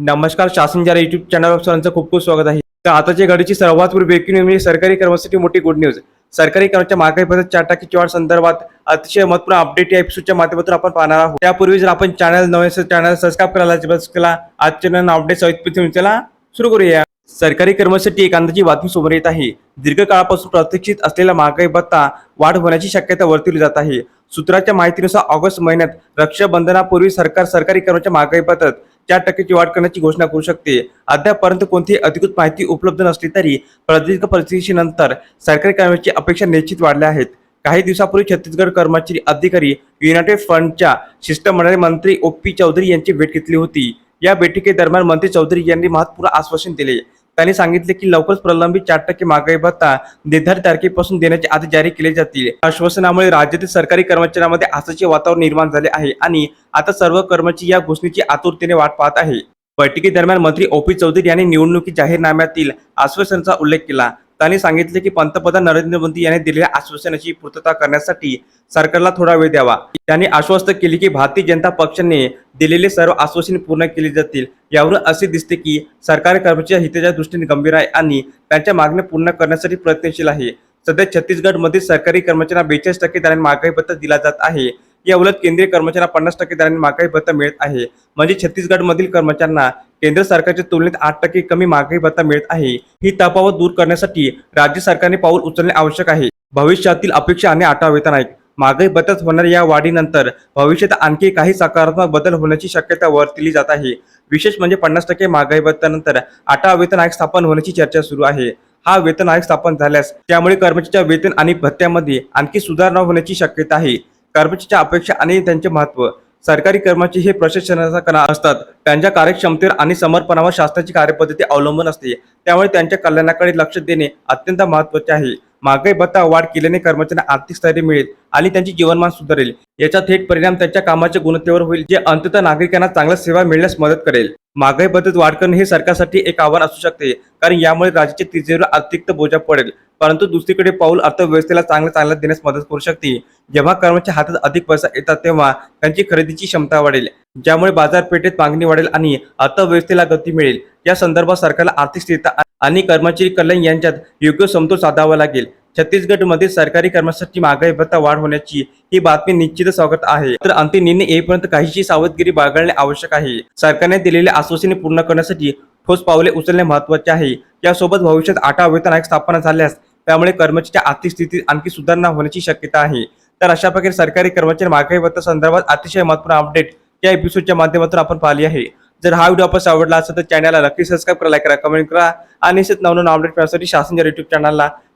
नमस्कार शासन जरा युट्यूब चॅनलवर सर्वांचं खूप खूप स्वागत आहे. तर आताच्या घडीची सर्वात ब्रेकिंग न्यूज म्हणजे सरकारी कर्मचारी मोठी गुड न्यूज सरकारी कर्मचारी महागाई पद्धत चार टक्केची वाढ संदर्भात अतिशय महत्त्वपूर्ण अपडेट या एपिसोडच्या माध्यमातून आपण पाहणार आहोत. त्यापूर्वी जर आपण चॅनल नवे चॅनल सबस्क्राईब करायला बस केला आजच्या अपडेट सहित चला सुरू करूया. सरकारी कर्मचारी एक अंदाजी बातमी समोर येत आहे. दीर्घकाळापासून प्रतीक्षित असलेला महागाई भत्ता वाढ होण्याची शक्यता वर्तवली जात आहे. सूत्राच्या माहितीनुसार ऑगस्ट महिन्यात रक्षाबंधनापूर्वी सरकार सरकारी कर्मचारी महागाई पद्धत चार टक्क्याची वाढ करण्याची घोषणा करू शकते. अद्यापर्यंत कोणतीही अधिकृत माहिती उपलब्ध नसली तरी प्रदीर्घ परिस्थितीनंतर सरकारी कामाची अपेक्षा निश्चित वाढल्या आहेत. काही दिवसापूर्वी छत्तीसगड कर्मचारी अधिकारी युनायटेड फ्रंटच्या शिष्टमंडळ मंत्री ओ पी चौधरी यांची भेट घेतली होती. या बैठकीदरम्यान मंत्री चौधरी यांनी महत्त्वपूर्ण आश्वासन दिले. त्यांनी सांगितले की लवकरच प्रलंबित चार टक्के महागाई भत्ता निर्धारित तारखेपासून देण्याचे आदेश जारी केले जातील. आश्वासनामुळे राज्यातील सरकारी कर्मचाऱ्यांमध्ये आसाचे वातावरण निर्माण झाले आहे आणि आता सर्व कर्मचारी या घोषणेची आतुरतेने वाट पाहत आहे बैठकीदरम्यान मंत्री ओ पी चौधरी यांनी निवडणुकी जाहीरनाम्यातील आश्वासनाचा उल्लेख केला. त्यांनी सांगितले की पंतप्रधान नरेंद्र मोदी यांनी दिलेल्या आश्वासनाची पूर्तता करण्यासाठी सरकारला थोडा वेळ द्यावा. त्यांनी आश्वस्त केले की भारतीय जनता पक्षाने दिलेले सर्व आश्वासने पूर्ण केली जातील. यावरून असे दिसते की सरकारी कर्मचारी हिताच्या दृष्टीने गंभीर आहे आणि त्यांच्या मागण्या पूर्ण करण्यासाठी प्रयत्नशील आहे. सध्या छत्तीसगडमध्ये सरकारी कर्मचाऱ्यांना बेचाळीस टक्के दराने महागाई भत्ता दिला जात आहे. या उलट केंद्रीय कर्मचाऱ्यांना पन्नास टक्के दराने महागाई भत्ता मिळत आहे. म्हणजे छत्तीसगडमधील कर्मचाऱ्यांना केंद्र सरकारच्या तुलनेत आठ टक्के कमी महागाई भत्ता मिळत आहे. ही तफावत दूर करण्यासाठी राज्य सरकारने पाऊल उचलणे आवश्यक आहे. भविष्यातील अपेक्षा आणि आठवा वेतन आहे महागाई बदल होणाऱ्या या वाढीनंतर. भविष्यात आणखी काही सकारात्मक बदल होण्याची शक्यता वर्तवली जात आहे. विशेष म्हणजे पन्नास टक्के महागाई बदलानंतर आठवा वेतन आयोग स्थापन होण्याची चर्चा सुरू आहे. हा वेतन आयोग स्थापन झाल्यास त्यामुळे कर्मचाऱ्याच्या वेतन आणि भत्त्यामध्ये आणखी सुधारणा होण्याची शक्यता आहे. कर्मचाऱ्याच्या अपेक्षा आणि त्यांचे महत्त्व सरकारी कर्मचारी हे प्रशासनाचा कणा असतात. त्यांच्या कार्यक्षमतेवर आणि समर्पणावर शासनाची कार्यपद्धती अवलंबून असते. त्यामुळे त्यांच्या कल्याणाकडे लक्ष देणे अत्यंत महत्त्वाचे आहे. महागाई भत्ता वाढ केल्याने कर्मचाऱ्यांना आर्थिक स्थैर्य मिळेल आणि त्यांची जीवनमान सुधारेल. याचा थेट परिणाम त्यांच्या कामाच्या गुणवत्तेवर होईल जे अंततः नागरिकांना चांगल्या सेवा मिळण्यास मदत करेल. महागाई पद्धत वाढ करणे हे सरकारसाठी एक आव्हान असू शकते. कारण यामुळे राज्याच्या तिजेवर अतिरिक्त बोजा पडेल. परंतु दुसरीकडे पाऊल अर्थव्यवस्थेला चांगल्या चांगल्या देण्यास मदत करू शकते. जेव्हा कर्मचारी हातात अधिक पैसा येतात तेव्हा त्यांची खरेदीची क्षमता वाढेल. ज्यामुळे बाजारपेठेत मागणी वाढेल आणि अर्थव्यवस्थेला गती मिळेल. या संदर्भात सरकारला आर्थिक स्थिरता आणि कर्मचारी कल्याण यांच्यात योग्य समतोल साधावा लागेल. छत्तीसगडमध्ये सरकारी कर्मचाऱ्यांची महागाई भत्ता वाढ होण्याची ही बातमी निश्चित स्वागत आहे. तर अंतिम निर्णय येईपर्यंत काहीशी सावधगिरी बाळगणे आवश्यक आहे. सरकारने दिलेले आश्वासने पूर्ण करण्यासाठी ठोस पावले उचलणे महत्त्वाचे आहे. यासोबत भविष्यात आठवा वेतन आयोग स्थापना झाल्यास त्यामुळे कर्मचाऱ्याच्या आर्थिक स्थितीत आणखी सुधारणा होण्याची शक्यता आहे. तर अशा प्रकारे सरकारी कर्मचारी महागाई भत्ता संदर्भात अतिशय महत्त्वपूर्ण अपडेट या एपिसोडच्या माध्यमातून आपण पाहिली आहे. जर हा व्हिडिओ आपण आवडला असेल तर चॅनलला नक्की सबस्क्राईब करा लाईक करा कमेंट करा आणि असेच नवनवीन अपडेट करण्यासाठी शासन युट्यूब चॅनलला